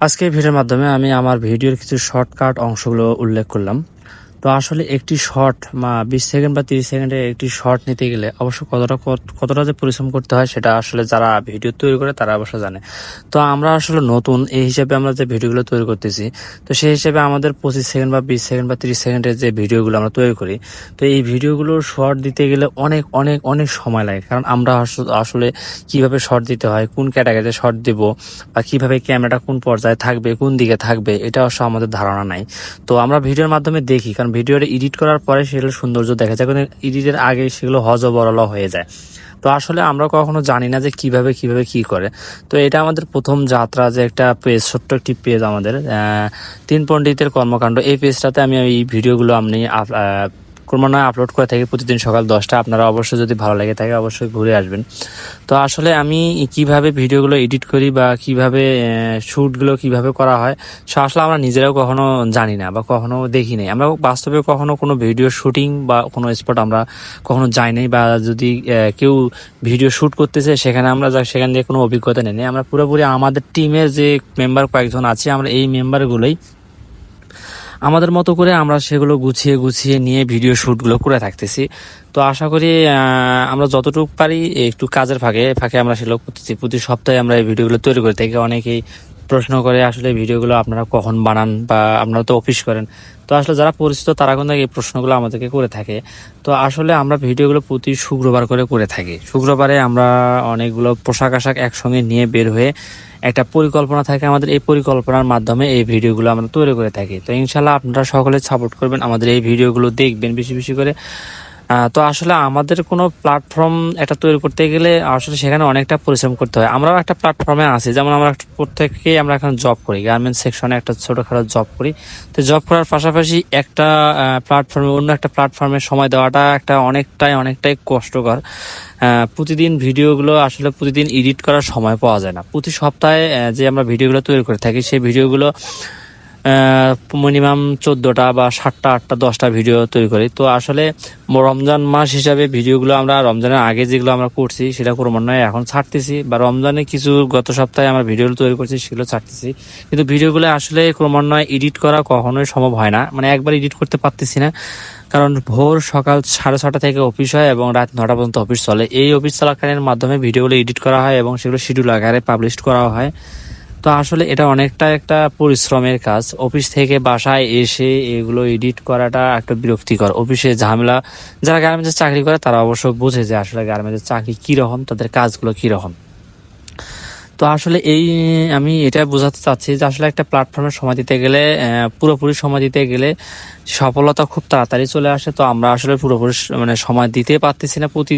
আজকের ভিডিওর মাধ্যমে আমি আমার ভিডিওর কিছু শর্টকাট অংশগুলো উল্লেখ করলাম। তো আসলে একটি শর্ট বা বিশ সেকেন্ড বা তিরিশ সেকেন্ডে একটি শর্ট নিতে গেলে অবশ্য কতটা কতটা যে পরিশ্রম করতে হয় সেটা আসলে যারা ভিডিও তৈরি করে তারা অবশ্য জানে। তো আমরা আসলে নতুন, এই হিসাবে আমরা যে ভিডিওগুলো তৈরি করতেছি, তো সেই হিসাবে আমাদের পঁচিশ সেকেন্ড বা বিশ সেকেন্ড বা তিরিশ সেকেন্ডের যে ভিডিওগুলো আমরা তৈরি করি, তো এই ভিডিওগুলোর শর্ট দিতে গেলে অনেক অনেক অনেক সময় লাগে। কারণ আমরা আসলে কীভাবে শর্ট দিতে হয়, কোন ক্যাটাগরিতে শর্ট দিব বা কীভাবে ক্যামেরাটা কোন পর্যায়ে থাকবে, কোন দিকে থাকবে, এটা অবশ্য আমাদের ধারণা নাই। তো আমরা ভিডিওর মাধ্যমে দেখি, কারণ ভিডিওটা এডিট করার পরে সেগুলো সৌন্দর্য দেখা যায় কারণ এডিটের আগে সেগুলো হজবরল হয়ে যায়। তো আসলে আমরা কখনো জানি না যে কীভাবে কীভাবে কি করে। তো এটা আমাদের প্রথম যাত্রা যে একটা পেজ ছোট্ট একটি পেজ আমাদের তিন পণ্ডিতের কর্মকাণ্ড। এই পেজটাতে আমি এই ভিডিওগুলো আমি আপ- আহ, ক্রমান্বয়ে আপলোড করে থাকি প্রতিদিন সকাল দশটা। আপনারা অবশ্যই যদি ভালো লাগে থাকে অবশ্যই ঘুরে আসবেন। তো আসলে আমি কীভাবে ভিডিওগুলো এডিট করি বা কীভাবে শ্যুটগুলো কীভাবে করা হয়, সে আসলে আমরা নিজেরাও কখনো জানি না বা কখনো দেখি নাই। আমরা বাস্তবে কখনো কোনো ভিডিও শুটিং বা কোনো স্পট আমরা কখনো যাই নাই বা যদি কেউ ভিডিও শ্যুট করতেছে, সেখানে আমরা যা, সেখান দিয়ে কোনো অভিজ্ঞতা নেই। আমরা পুরোপুরি আমাদের টিমের যে মেম্বার কয়েকজন আছে, আমরা এই মেম্বারগুলোই আমাদের মতো করে আমরা সেগুলো গুছিয়ে গুছিয়ে নিয়ে ভিডিও শ্যুটগুলো করে থাকতেছি। তো আশা করি আমরা যতটুকু পারি একটু কাজের ফাঁকে ফাঁকে আমরা সেগুলো করতেছি। প্রতি সপ্তাহে আমরা এই ভিডিওগুলো তৈরি করে থাকি। অনেকেই প্রশ্ন করে আসলে ভিডিওগুলো আপনারা কখন বানান বা আপনারা তো অফিস করেন। তো আসলে যারা পরিচিত, তারা কিন্তু এই প্রশ্নগুলো আমাদেরকে করে থাকে। তো আসলে আমরা ভিডিওগুলো প্রতি শুক্রবার করে করে থাকি। শুক্রবারে আমরা অনেকগুলো পোশাক আশাক একসঙ্গে নিয়ে বের হয়ে একটা পরিকল্পনা থাকে আমাদের। এই পরিকল্পনার মাধ্যমে এই ভিডিওগুলো আমরা তৈরি করে থাকি। তো ইনশাল্লাহ আপনারা সকলে সাপোর্ট করবেন, আমাদের এই ভিডিওগুলো দেখবেন বেশি বেশি করে। তো আসলে আমাদের কোনো প্ল্যাটফর্ম একটা তৈরি করতে গেলে আসলে সেখানে অনেকটা পরিশ্রম করতে হয়। আমরাও একটা প্ল্যাটফর্মে আছি। যেমন আমরা প্রত্যেকেই আমরা এখন জব করি গার্মেন্টস সেকশনে একটা ছোটোখাটো জব করি। তো জব করার পাশাপাশি একটা প্ল্যাটফর্মে অন্য একটা প্ল্যাটফর্মে সময় দেওয়াটা একটা অনেকটাই অনেকটাই কষ্টকর। প্রতিদিন ভিডিওগুলো আসলে প্রতিদিন এডিট করার সময় পাওয়া যায় না। প্রতি সপ্তাহে যে আমরা ভিডিওগুলো তৈরি করে থাকি, সেই ভিডিওগুলো মিনিমাম চোদ্দোটা বা সাতটা, আটটা, দশটা ভিডিও তৈরি করি। তো আসলে রমজান মাস হিসাবে ভিডিওগুলো আমরা রমজানের আগে যেগুলো আমরা করছি, সেটা ক্রমান্বয়ে এখন ছাড়তেছি বা রমজানে কিছু গত সপ্তাহে আমরা ভিডিওগুলো তৈরি করছি, সেগুলো ছাড়তেছি। কিন্তু ভিডিওগুলো আসলে ক্রমান্বয়ে এডিট করা কখনোই সম্ভব হয় না। মানে একবার এডিট করতে পারতেছি না। কারণ ভোর সকাল সাড়ে ছটা থেকে অফিস হয় এবং রাত নটা পর্যন্ত অফিস চলে। এই অফিস চলাকালীন মাধ্যমে ভিডিওগুলো এডিট করা হয় এবং সেগুলো শিডিউল আকারে পাবলিশ করা হয়। তো আসলে এটা অনেকটা একটা পরিশ্রমের কাজ। অফিস থেকে বাসায় এসে এগুলো এডিট করাটা একটা বিরক্তিকর। অফিসে ঝামেলা, যারা গার্মেন্টসে চাকরি করে তারা অবশ্য বোঝে যে আসলে গার্মেন্টসের চাকরি কীরকম তাদের কাজগুলো কীরকম তো আসলে এই, আমি এটা বোঝাতে চাচ্ছি যে আসলে একটা প্ল্যাটফর্মে সময় দিতে গেলে পুরোপুরি সময় দিতে গেলে সফলতা খুব তাড়াতাড়ি চলে আসে। তো আমরা আসলে পুরোপুরি মানে সময় দিতে পারতেছি না প্রতি